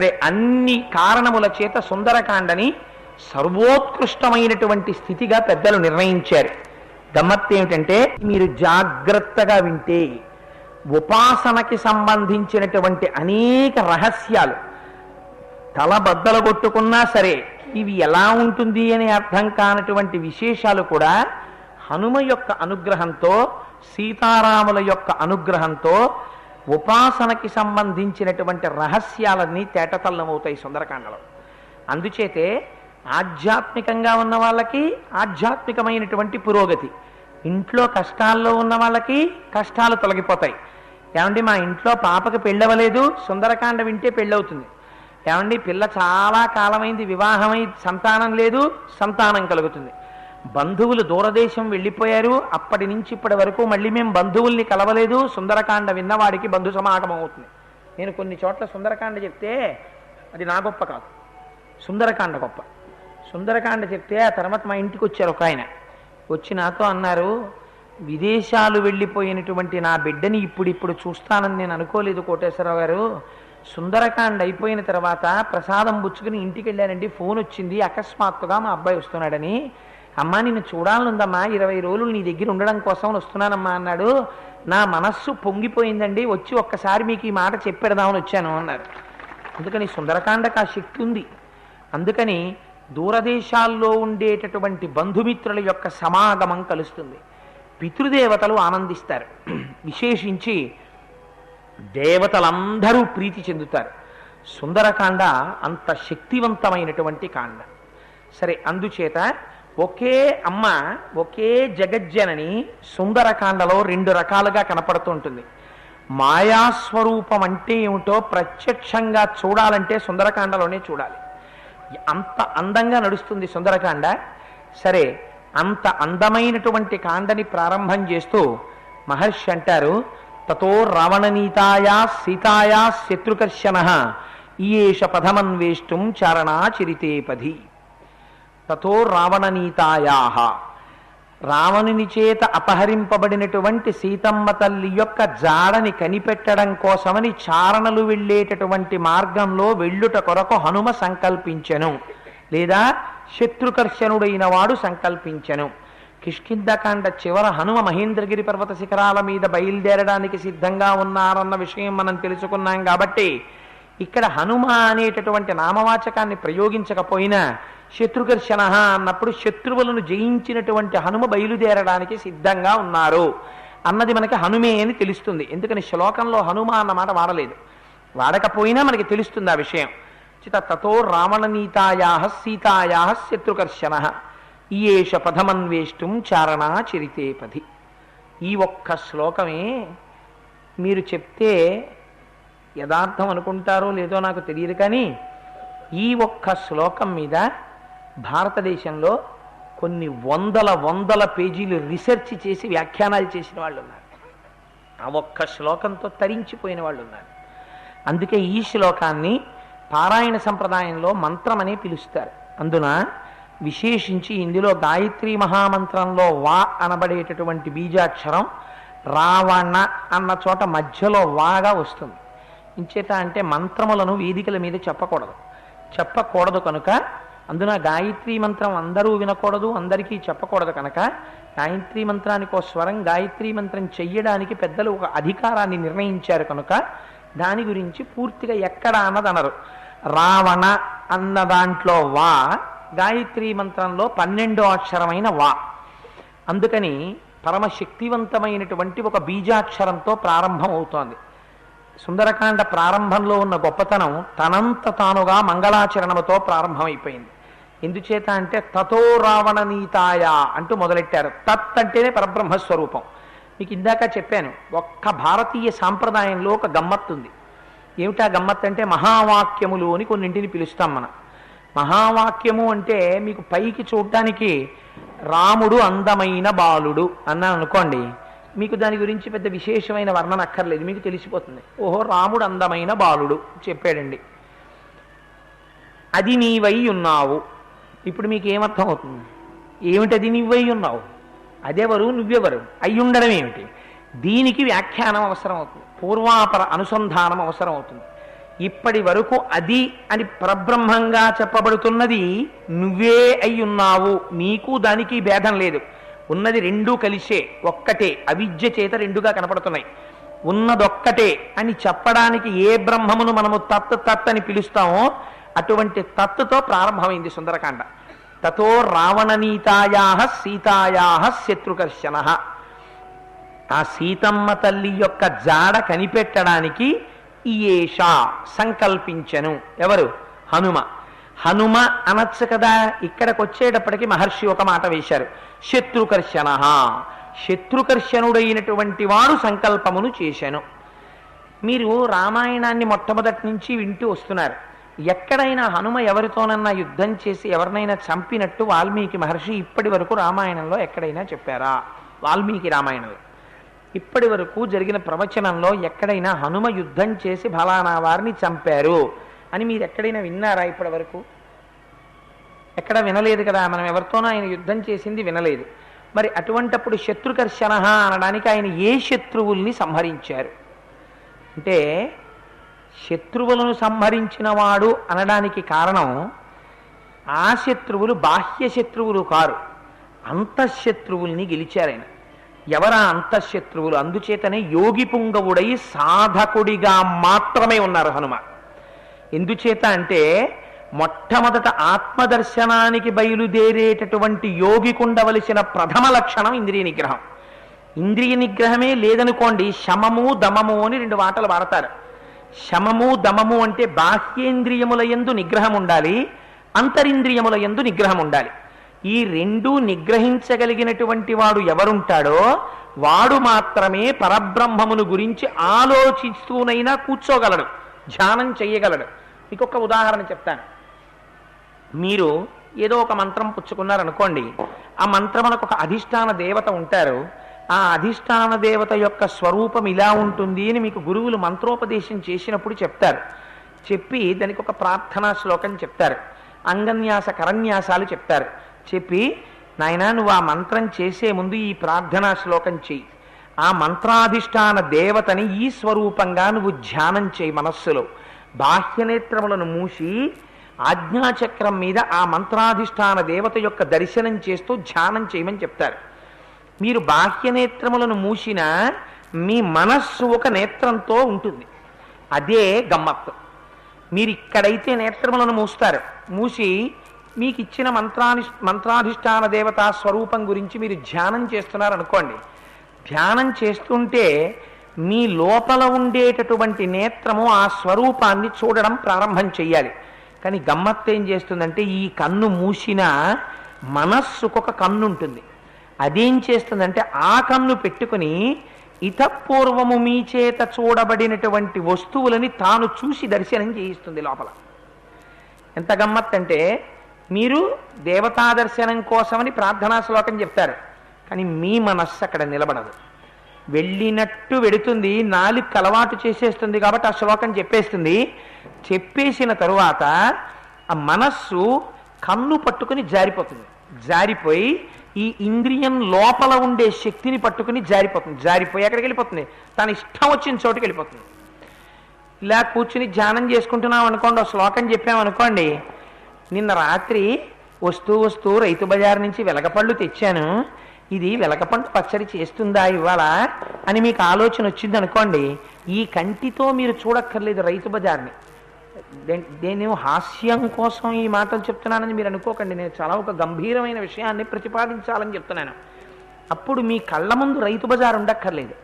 సరే, అన్ని కారణముల చేత సుందరకాండని సర్వోత్కృష్టమైనటువంటి స్థితిగా పెద్దలు నిర్ణయించారు. గమ్మత్తు ఏమిటంటే మీరు జాగ్రత్తగా వింటే ఉపాసనకి సంబంధించినటువంటి అనేక రహస్యాలు తల బద్దలు కొట్టుకున్నా సరే ఇవి ఎలా ఉంటుంది అని అర్థం కానటువంటి విశేషాలు కూడా హనుమ యొక్క అనుగ్రహంతో సీతారాముల యొక్క అనుగ్రహంతో ఉపాసనకి సంబంధించినటువంటి రహస్యాలన్నీ తేటతల్లమవుతాయి సుందరకాండలో. అందుచేతే ఆధ్యాత్మికంగా ఉన్న వాళ్ళకి ఆధ్యాత్మికమైనటువంటి పురోగతి ఇంట్లో కష్టాల్లో ఉన్న వాళ్ళకి కష్టాలు తొలగిపోతాయి. ఏమండి మా ఇంట్లో పాపకి పెళ్ళవలేదు సుందరకాండ వింటే పెళ్ళవుతుంది. ఏమండి పిల్ల చాలా కాలమైంది వివాహమై సంతానం లేదు సంతానం కలుగుతుంది. బంధువులు దూరదేశం వెళ్ళిపోయారు. అప్పటి నుంచి ఇప్పటి వరకు మళ్ళీ మేము బంధువుల్ని కలవలేదు. సుందరకాండ విన్నవాడికి బంధు సమాగమం అవుతుంది. నేను కొన్ని చోట్ల సుందరకాండ చెప్తే అది నా గొప్ప కాదు. సుందరకాండ గొప్ప. సుందరకాండ చెప్తే ఆ తర్వాత మా ఇంటికి వచ్చారు ఒక ఆయన. వచ్చి నాతో అన్నారు విదేశాలు వెళ్ళిపోయినటువంటి నా బిడ్డని ఇప్పుడు ఇప్పుడు చూస్తానని నేను అనుకోలేదు కోటేశ్వరరావు గారు. సుందరకాండ అయిపోయిన తర్వాత ప్రసాదం పుచ్చుకుని ఇంటికి వెళ్ళానండి. ఫోన్ వచ్చింది. అకస్మాత్తుగా మా అబ్బాయి వస్తున్నాడని అమ్మా నిన్ను చూడాలనుందమ్మా ఇరవై రోజులు నీ దగ్గర ఉండడం కోసం వస్తున్నానమ్మా అన్నాడు. నా మనస్సు పొంగిపోయిందండి వచ్చి ఒక్కసారి మీకు ఈ మాట చెప్పెడదామని వచ్చాను అన్నారు. అందుకని సుందరకాండకు ఆ శక్తి ఉంది. అందుకని దూరదేశాల్లో ఉండేటటువంటి బంధుమిత్రుల యొక్క సమాగమం కలుస్తుంది. పితృదేవతలు ఆనందిస్తారు. విశేషించి దేవతలందరూ ప్రీతి చెందుతారు. సుందరకాండ అంత శక్తివంతమైనటువంటి కాండ. సరే అందుచేత ఒకే అమ్మ ఒకే జగజ్జనని సుందరకాండలో రెండు రకాలుగా కనపడుతుంటుంది. మాయాస్వరూపం అంటే ఏమిటో ప్రత్యక్షంగా చూడాలంటే సుందరకాండలోనే చూడాలి. అంత అందంగా నడుస్తుంది సుందరకాండ. సరే అంత అందమైనటువంటి కాండని ప్రారంభం చేస్తూ మహర్షి అంటారు తతో రావణనీతాయా సీతాయా శత్రుకర్షణ ఈయేష పదమన్వేష్టం చారణాచరితే పది తథో రావణనీతాయాహ రావణుని చేత అపహరింపబడినటువంటి సీతమ్మ తల్లి యొక్క జాడని కనిపెట్టడం కోసమని చారణలు వెళ్ళేటటువంటి మార్గంలో వెళ్ళుట కొరకు హనుమ సంకల్పించెను. లేదా శత్రుకర్షణుడైన వాడు సంకల్పించెను. కిష్కిందకాండ చివర హనుమ మహేంద్రగిరి పర్వత శిఖరాల మీద బయలుదేరడానికి సిద్ధంగా ఉన్నారన్న విషయం మనం తెలుసుకున్నాం కాబట్టి ఇక్కడ హనుమ అనేటటువంటి నామవాచకాన్ని ప్రయోగించకపోయినా శత్రుకర్షణ అన్నప్పుడు శత్రువులను జయించినటువంటి హనుమ బయలుదేరడానికి సిద్ధంగా ఉన్నారు. అన్నది మనకి హనుమే అని తెలుస్తుంది. ఎందుకని శ్లోకంలో హనుమ అన్నమాట వాడలేదు. వాడకపోయినా మనకి తెలుస్తుంది ఆ విషయం. చిత తతో రావణనీతాయా సీతాయా శత్రుకర్షణ ఈయేష పథమన్వేష్టం చారణా చరితే పథి ఈ ఒక్క శ్లోకమే మీరు చెప్తే యథార్థం అనుకుంటారో లేదో నాకు తెలియదు కానీ ఈ ఒక్క శ్లోకం మీద భారతదేశంలో కొన్ని వందల వందల పేజీలు రీసెర్చ్ చేసి వ్యాఖ్యానాలు చేసిన వాళ్ళు ఉన్నారు ఆ ఒక్క శ్లోకంతో తరించిపోయిన వాళ్ళు ఉన్నారు అందుకే ఈ శ్లోకాన్ని పారాయణ సంప్రదాయంలో మంత్రమనే పిలుస్తారు. అందున విశేషించి ఇందులో గాయత్రి మహామంత్రంలో వా అనబడేటటువంటి బీజాక్షరం రావణ అన్న చోట మధ్యలో వాగా వస్తుంది. ఇంచేత అంటే మంత్రములను వేదికల మీద చెప్పకూడదు. చెప్పకూడదు కనుక అందున గాయత్రి మంత్రం అందరూ వినకూడదు అందరికీ చెప్పకూడదు కనుక గాయత్రి మంత్రానికి ఒక స్వరం గాయత్రీ మంత్రం చెయ్యడానికి పెద్దలు ఒక అధికారాన్ని నిర్ణయించారు కనుక దాని గురించి పూర్తిగా ఎక్కడ అన్నది అనరు రావణ అన్న దాంట్లో వా గాయత్రీ మంత్రంలో పన్నెండో అక్షరమైన వా. అందుకని పరమ శక్తివంతమైనటువంటి ఒక బీజాక్షరంతో ప్రారంభం అవుతోంది సుందరకాండ ప్రారంభంలో ఉన్న గొప్పతనం తనంత తానుగా మంగళాచరణముతో ప్రారంభమైపోయింది. ఎందుచేత అంటే తతో రావణనీతాయ అంటూ మొదలెట్టారు. తత్ అంటేనే పరబ్రహ్మస్వరూపం. మీకు ఇందాక చెప్పాను ఒక్క భారతీయ సాంప్రదాయంలో ఒక గమ్మత్తు ఉంది ఏమిటా గమ్మత్తు అంటే మహావాక్యములు అని కొన్నింటిని పిలుస్తాం మనం. మహావాక్యము అంటే మీకు పైకి చూడటానికి రాముడు అందమైన బాలుడు అన్నాను అనుకోండి మీకు దాని గురించి పెద్ద విశేషమైన వర్ణన అక్కర్లేదు మీకు తెలిసిపోతుంది. ఓహో రాముడు అందమైన బాలుడు చెప్పాడండి. అది నీవై ఉన్నావు. ఇప్పుడు మీకు ఏమర్థం అవుతుంది ఏమిటది నువ్వై ఉన్నావు అదెవరు? నువ్వెవరు? అయ్యుండడం ఏమిటి? దీనికి వ్యాఖ్యానం అవసరం అవుతుంది పూర్వాపర అనుసంధానం అవసరం అవుతుంది ఇప్పటి వరకు అది అని పరబ్రహ్మంగా చెప్పబడుతున్నది నువ్వే అయి ఉన్నావు నీకు దానికి భేదం లేదు. ఉన్నది రెండూ కలిసే ఒక్కటే. అవిద్య చేత రెండుగా కనపడుతున్నాయి. ఉన్నదొక్కటే అని చెప్పడానికి ఏ బ్రహ్మమును మనము తత్ తత్ అని పిలుస్తామో అటువంటి తత్తుతో ప్రారంభమైంది సుందరకాండ. తతో రావణనీతాయా సీతాయా శత్రుకర్షణ ఆ సీతమ్మ తల్లి యొక్క జాడ కనిపెట్టడానికి ఈయేష సంకల్పించను. ఎవరు? హనుమ. హనుమ అనొచ్చు కదా ఇక్కడికి వచ్చేటప్పటికి మహర్షి ఒక మాట వేశారు. శత్రుకర్షణ శత్రుకర్షణుడైనటువంటి వాడు సంకల్పమును చేశాను. మీరు రామాయణాన్ని మొట్టమొదటి నుంచి వింటూ వస్తున్నారు. ఎక్కడైనా హనుమ ఎవరితోనన్నా యుద్ధం చేసి ఎవరినైనా చంపినట్టు వాల్మీకి మహర్షి ఇప్పటి వరకు రామాయణంలో ఎక్కడైనా చెప్పారా? వాల్మీకి రామాయణంలో ఇప్పటి వరకు జరిగిన ప్రవచనంలో ఎక్కడైనా హనుమ యుద్ధం చేసి ఫలానా వారిని చంపారు అని మీరు ఎక్కడైనా విన్నారా ఇప్పటి వరకు? ఎక్కడ వినలేదు కదా మనం ఎవరితోనో ఆయన యుద్ధం చేసింది వినలేదు. మరి అటువంటప్పుడు శత్రుకర్షణ అనడానికి ఆయన ఏ శత్రువుల్ని సంహరించారు? అంటే శత్రువులను సంహరించిన వాడు అనడానికి కారణం ఆ శత్రువులు బాహ్య శత్రువులు కారు. అంతఃశత్రువుల్ని గెలిచారాయన ఎవరా అంతఃశత్రువులు? అందుచేతనే యోగి పుంగవుడై సాధకుడిగా మాత్రమే ఉన్నారు హనుమ ఎందుచేత అంటే మొట్టమొదట ఆత్మదర్శనానికి బయలుదేరేటటువంటి యోగికి ఉండవలసిన ప్రథమ లక్షణం ఇంద్రియ నిగ్రహం. ఇంద్రియ నిగ్రహమే లేదనుకోండి శమము దమము అని రెండు మాటలు వాడతారు. శమము దమము అంటే బాహ్యేంద్రియముల యందు నిగ్రహం ఉండాలి అంతరింద్రియముల యందు నిగ్రహం ఉండాలి ఈ రెండు నిగ్రహించగలిగినటువంటి వాడు ఎవరుంటాడో వాడు మాత్రమే పరబ్రహ్మమును గురించి ఆలోచిస్తూనైనా కూర్చోగలడు ధ్యానం చెయ్యగలడు. మీకు ఒక ఉదాహరణ చెప్తాను. మీరు ఏదో ఒక మంత్రం పుచ్చుకున్నారనుకోండి ఆ మంత్రమునకు ఒక అధిష్టాన దేవత ఉంటారు ఆ అధిష్టాన దేవత యొక్క స్వరూపం ఇలా ఉంటుంది అని మీకు గురువులు మంత్రోపదేశం చేసినప్పుడు చెప్తారు. చెప్పి దానికి ఒక ప్రార్థనా శ్లోకం చెప్తారు. అంగన్యాస కరన్యాసాలు చెప్తారు. చెప్పి నాయనా నువ్వు ఆ మంత్రం చేసే ముందు ఈ ప్రార్థనా శ్లోకం చెయ్యి. ఆ మంత్రాధిష్టాన దేవతని ఈ స్వరూపంగా నువ్వు ధ్యానం చేయి మనస్సులో. బాహ్యనేత్రములను మూసి ఆజ్ఞాచక్రం మీద ఆ మంత్రాధిష్టాన దేవత యొక్క దర్శనం చేస్తూ ధ్యానం చేయమని చెప్తారు. మీరు బాహ్య నేత్రములను మూసినా మీ మనస్సు ఒక నేత్రంతో ఉంటుంది. అదే గమ్మత్తు. మీరు ఇక్కడైతే నేత్రములను మూస్తారు. మూసి మీకు ఇచ్చిన మంత్రాని మంత్రాధిష్టాన దేవతా స్వరూపం గురించి మీరు ధ్యానం చేస్తున్నారు అనుకోండి ధ్యానం చేస్తుంటే మీ లోపల ఉండేటటువంటి నేత్రము ఆ స్వరూపాన్ని చూడడం ప్రారంభం చెయ్యాలి. కానీ గమ్మత్తు ఏం చేస్తుందంటే ఈ కన్ను మూసిన మనస్సుకొక కన్ను ఉంటుంది అదేం చేస్తుందంటే ఆ కన్ను పెట్టుకుని ఇతపూర్వము మీ చేత చూడబడినటువంటి వస్తువులని తాను చూసి దర్శనం చేయిస్తుంది లోపల. ఎంత గమ్మత్తంటే మీరు దేవతా దర్శనం కోసమని ప్రార్థనా శ్లోకం చెప్తారు కానీ మీ మనస్సు అక్కడ నిలబడదు. వెళ్ళినట్టు వెడుతుంది నాలుగు అలవాటు చేసేస్తుంది కాబట్టి ఆ శ్లోకం చెప్పేస్తుంది. చెప్పేసిన తరువాత ఆ మనస్సు కన్ను పట్టుకుని జారిపోతుంది. జారిపోయి ఈ ఇంద్రియం లోపల ఉండే శక్తిని పట్టుకుని జారిపోతుంది. జారిపోయి ఎక్కడికి వెళ్ళిపోతుంది? తన ఇష్టం వచ్చిన చోటుకి వెళ్ళిపోతుంది. ఇలా కూర్చుని ధ్యానం చేసుకుంటున్నాం అనుకోండి శ్లోకం చెప్పామనుకోండి నిన్న రాత్రి వస్తూ వస్తూ రైతు బజార్ నుంచి వెలగపళ్ళు తెచ్చాను. ఇది వెలగపండు పచ్చడి చేస్తుందా ఇవాళ అని మీకు ఆలోచన వచ్చింది అనుకోండి ఈ కంటితో మీరు చూడక్కర్లేదు రైతు బజార్ని. నేను హాస్యం కోసం ఈ మాటలు చెప్తున్నానని మీరు అనుకోకండి. నేను చాలా ఒక గంభీరమైన విషయాన్ని ప్రతిపాదించాలని చెప్తున్నాను. అప్పుడు మీ కళ్ళ ముందు రైతు బజార్ ఉండక్కర్లేదు.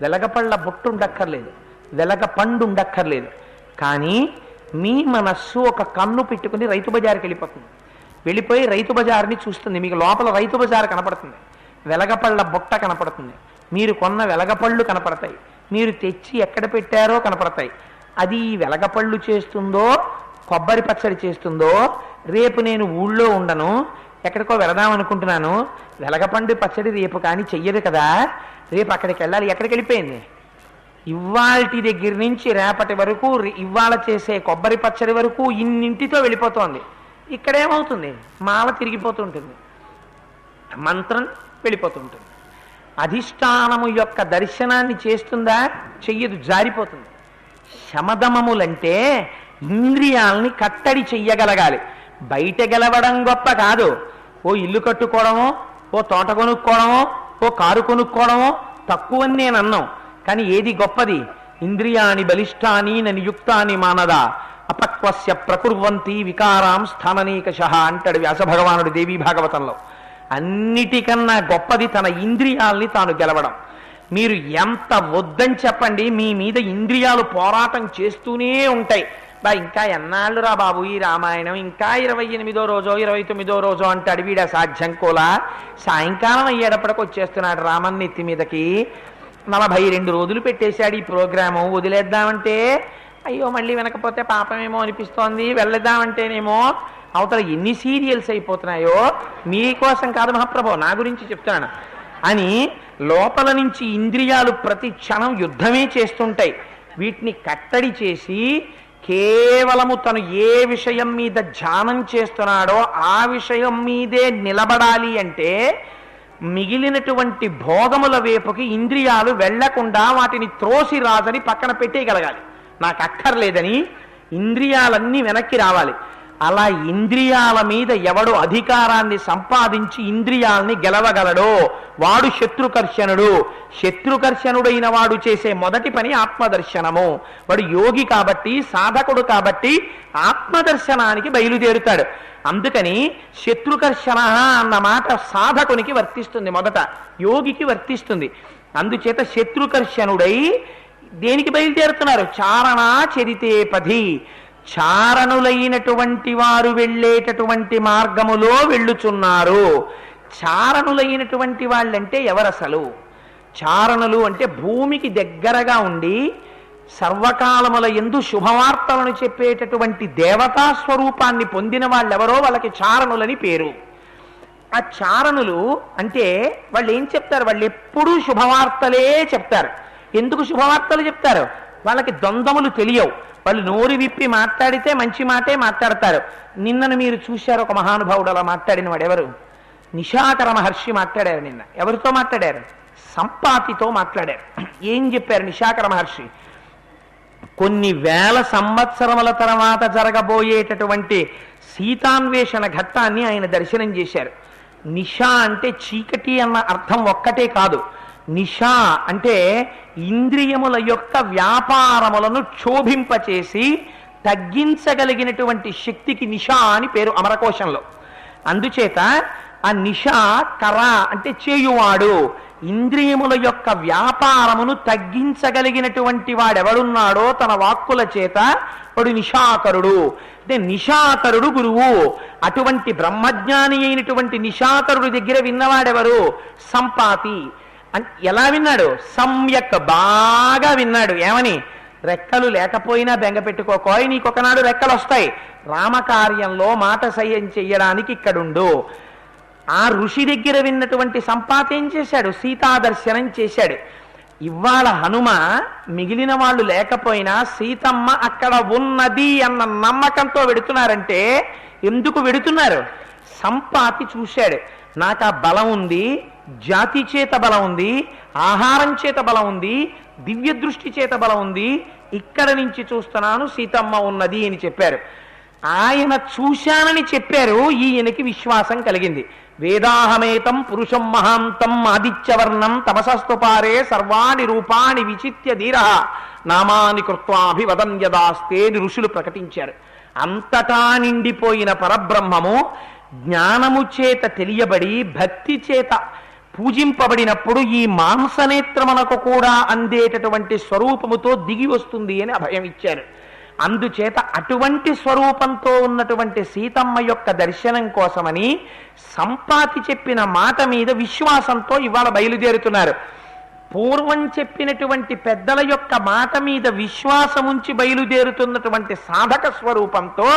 వెలగపళ్ళ బొట్టు ఉండక్కర్లేదు. వెలగ పండు ఉండక్కర్లేదు. కానీ మీ మనస్సు ఒక కన్ను పెట్టుకుని రైతు బజార్కి వెళ్ళిపోతుంది. వెళ్ళిపోయి రైతు బజార్ని చూస్తుంది. మీకు లోపల రైతు బజార్ కనపడుతుంది. వెలగపళ్ళ బుట్ట కనపడుతుంది. మీరు కొన్న వెలగపళ్ళు కనపడతాయి. మీరు తెచ్చి ఎక్కడ పెట్టారో కనపడతాయి. అది వెలగపళ్ళు చేస్తుందో కొబ్బరి పచ్చడి చేస్తుందో రేపు నేను ఊళ్ళో ఉండను ఎక్కడికో వెళదాం అనుకుంటున్నాను వెలగపండు పచ్చడి రేపు కానీ చెయ్యదు కదా రేపు అక్కడికి వెళ్ళాలి ఎక్కడికి వెళ్ళిపోయింది? ఇవాల్టి దగ్గర నుంచి రేపటి వరకు ఇవాళ చేసే కొబ్బరి పచ్చడి వరకు ఇన్నింటితో వెళ్ళిపోతోంది. ఇక్కడేమవుతుంది? మాల తిరిగిపోతుంటుంది. మంత్రం వెళ్ళిపోతుంటుంది. అధిష్టానము యొక్క దర్శనాన్ని చేస్తుందా? చెయ్యదు జారిపోతుంది. శమదమములంటే ఇంద్రియాల్ని కట్టడి చెయ్యగలగాలి. బయట గెలవడం గొప్ప కాదు. ఓ ఇల్లు కట్టుకోవడమో ఓ తోట కొనుక్కోవడమో ఓ కారు కొనుక్కోవడమో తక్కువని నేను అన్నాం కానీ ఏది గొప్పది? ఇంద్రియాని బలిష్టాని నియుక్తాని మానదా. అపక్వస్య ప్రకుర్వంతి వికారాం స్థాననీకష అంటాడు వ్యాస భగవానుడు దేవీ భాగవతంలో. అన్నిటికన్నా గొప్పది తన ఇంద్రియాల్ని తాను గెలవడం. మీరు ఎంత వద్దని చెప్పండి మీ మీద ఇంద్రియాలు పోరాటం చేస్తూనే ఉంటాయి. బా ఇంకా ఎన్నాళ్ళు రా బాబు ఈ రామాయణం? ఇంకా ఇరవై ఎనిమిదో రోజో ఇరవై తొమ్మిదో రోజో అంటాడు వీడ సాధ్యం కోలా? సాయంకాలం అయ్యేటప్పటికి వచ్చేస్తున్నాడు రామన్ నెత్తి మీదకి. నలభై రెండు రోజులు పెట్టేశాడు ఈ ప్రోగ్రాము. వదిలేద్దామంటే అయ్యో మళ్ళీ వినకపోతే పాపమేమో అనిపిస్తోంది. వెళ్ళేద్దామంటేనేమో అవతల ఎన్ని సీరియల్స్ అయిపోతున్నాయో మీకోసం కాదు మహాప్రభు నా గురించి చెప్తున్నాను. అని లోపల నుంచి ఇంద్రియాలు ప్రతి క్షణం యుద్ధమే చేస్తుంటాయి. వీటిని కట్టడి చేసి కేవలము తను ఏ విషయం మీద ధ్యానం చేస్తున్నాడో ఆ విషయం మీదే నిలబడాలి అంటే మిగిలినటువంటి భోగముల వైపుకి ఇంద్రియాలు వెళ్ళకుండా వాటిని త్రోసి రాజని పక్కన పెట్టేయగలగాలి. నాకు అక్కర్లేదని ఇంద్రియాలన్నీ వెనక్కి రావాలి. అలా ఇంద్రియాల మీద ఎవడు అధికారాన్ని సంపాదించి ఇంద్రియాల్ని గెలవగలడో వాడు శత్రుకర్షణుడు. శత్రుకర్షణుడైన వాడు చేసే మొదటి పని ఆత్మదర్శనము. వాడు యోగి కాబట్టి సాధకుడు కాబట్టి ఆత్మదర్శనానికి బయలుదేరుతాడు. అందుకని శత్రుకర్షణ అన్న మాట సాధకునికి వర్తిస్తుంది మొదట యోగికి వర్తిస్తుంది. అందుచేత శత్రుకర్షణుడై దేనికి బయలుదేరుతున్నారు? చారణా చరితే పది చారణులైనటువంటి వారు వెళ్ళేటటువంటి మార్గములో వెళ్ళుచున్నారు. చారణులైనటువంటి వాళ్ళంటే ఎవరసలు? చారణులు అంటే భూమికి దగ్గరగా ఉండి సర్వకాలముల ఎందు శుభవార్తలను చెప్పేటటువంటి దేవతా స్వరూపాన్ని పొందిన వాళ్ళెవరో వాళ్ళకి చారణులని పేరు. ఆ చారణులు అంటే వాళ్ళు ఏం చెప్తారు? వాళ్ళు ఎప్పుడూ శుభవార్తలే చెప్తారు. ఎందుకు శుభవార్తలు చెప్తారు? వాళ్ళకి ద్వంద్వములు తెలియవు. వాళ్ళు నోరు విప్పి మాట్లాడితే మంచి మాటే మాట్లాడతారు. నిన్నను మీరు చూశారు ఒక మహానుభావుడు అలా మాట్లాడిన వాడు ఎవరు? నిషాకర మహర్షి మాట్లాడారు నిన్న. ఎవరితో మాట్లాడారు? సంపాతితో మాట్లాడారు. ఏం చెప్పారు నిషాకర మహర్షి? కొన్ని వేల సంవత్సరముల తర్వాత జరగబోయేటటువంటి సీతాన్వేషణ ఘట్టాన్ని ఆయన దర్శనం చేశారు. నిషా అంటే చీకటి అన్న అర్థం ఒక్కటే కాదు. నిషా అంటే ఇంద్రియముల యొక్క వ్యాపారములను క్షోభింపచేసి తగ్గించగలిగినటువంటి శక్తికి నిషా అని పేరు అమరకోశంలో. అందుచేత ఆ నిషా కర అంటే చేయువాడు. ఇంద్రియముల యొక్క వ్యాపారమును తగ్గించగలిగినటువంటి వాడెవడున్నాడో తన వాక్కుల చేత వాడు నిషాకరుడు. అంటే నిషాకరుడు గురువు. అటువంటి బ్రహ్మజ్ఞాని అయినటువంటి నిషాకరుడు దగ్గర విన్నవాడెవరు? సంపాతి. ఎలా విన్నాడు? సమ్యక్ బాగా విన్నాడు. ఏమని? రెక్కలు లేకపోయినా బెంగ పెట్టుకోకోయ్ నీకొకనాడు రెక్కలు వస్తాయి రామకార్యంలో మాట సయ్యం చెయ్యడానికి ఇక్కడుండు. ఆ ఋషి దగ్గర విన్నటువంటి సంపాత ఏం చేశాడు? సీతాదర్శనం చేశాడు. ఇవాళ హనుమ మిగిలిన వాళ్ళు లేకపోయినా సీతమ్మ అక్కడ ఉన్నది అన్న నమ్మకంతో వెడుతున్నారంటే ఎందుకు వెడుతున్నారు? సంపాతి చూశాడు. నాకు ఆ బలం ఉంది జాతి చేత బలం ఉంది ఆహారం చేత బలం ఉంది దివ్య దృష్టి చేత బలం ఉంది. ఇక్కడ నుంచి చూస్తున్నాను సీతమ్మ ఉన్నది అని చెప్పారు. ఆయన చూశానని చెప్పారు ఈయనకి విశ్వాసం కలిగింది. వేదాహమేతం పురుషం మహాంతం ఆదిత్యవర్ణం తమసస్తుపారే సర్వాణి రూపాణి విచిత్య ధీర నామాని కృత్వాభివదం యదాస్తే ఋషులు ప్రకటించారు. అంతటా నిండిపోయిన పరబ్రహ్మము జ్ఞానము చేత తెలియబడి భక్తి చేత పూజింపబడినప్పుడు ఈ మాంసనేత్రమునకు కూడా అందేటటువంటి స్వరూపముతో దిగి వస్తుంది అని అభయం ఇచ్చారు. అందుచేత అటువంటి స్వరూపంతో ఉన్నటువంటి సీతమ్మ యొక్క దర్శనం కోసమని సంపాతి చెప్పిన మాట మీద విశ్వాసంతో ఇవాళ బయలుదేరుతున్నారు. పూర్వం చెప్పినటువంటి పెద్దల యొక్క మాట మీద విశ్వాసముంచి బయలుదేరుతున్నటువంటి సాధక స్వరూపంతో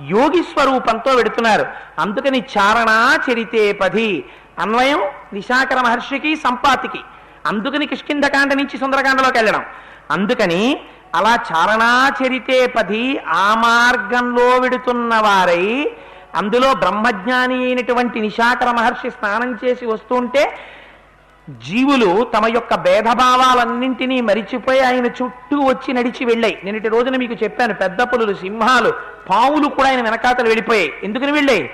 యోగి స్వరూపంతో వెడుతున్నారు. అందుకని చారణా చరితే పది అన్వయం నిశాకర మహర్షికి సంపాతికి. అందుకని కిష్కింధకాండ నుంచి సుందరకాండలోకి వెళ్ళడం. అందుకని అలా చారణాచరితే పది ఆ మార్గంలో విడుతున్న వారై అందులో బ్రహ్మజ్ఞాని అయినటువంటి నిశాకర మహర్షి స్నానం చేసి వస్తుంటే జీవులు తమ యొక్క భేదభావాలన్నింటినీ మరిచిపోయి ఆయన చుట్టూ వచ్చి నడిచి వెళ్ళాయి. నిన్నటి రోజున మీకు చెప్పాను పెద్ద పులులు సింహాలు పావులు కూడా ఆయన వెనకాతలు వెళ్ళిపోయాయి. ఎందుకని వెళ్ళాయి?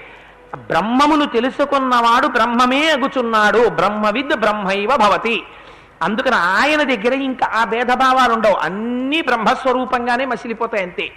బ్రహ్మమును తెలుసుకున్నవాడు బ్రహ్మమే అగుచున్నాడు బ్రహ్మవిద్ బ్రహ్మైవ భవతి. అందుకని ఆయన దగ్గర ఇంకా ఆ భేదభావాలు ఉండవు అన్నీ బ్రహ్మస్వరూపంగానే మసిలిపోతాయి అంతే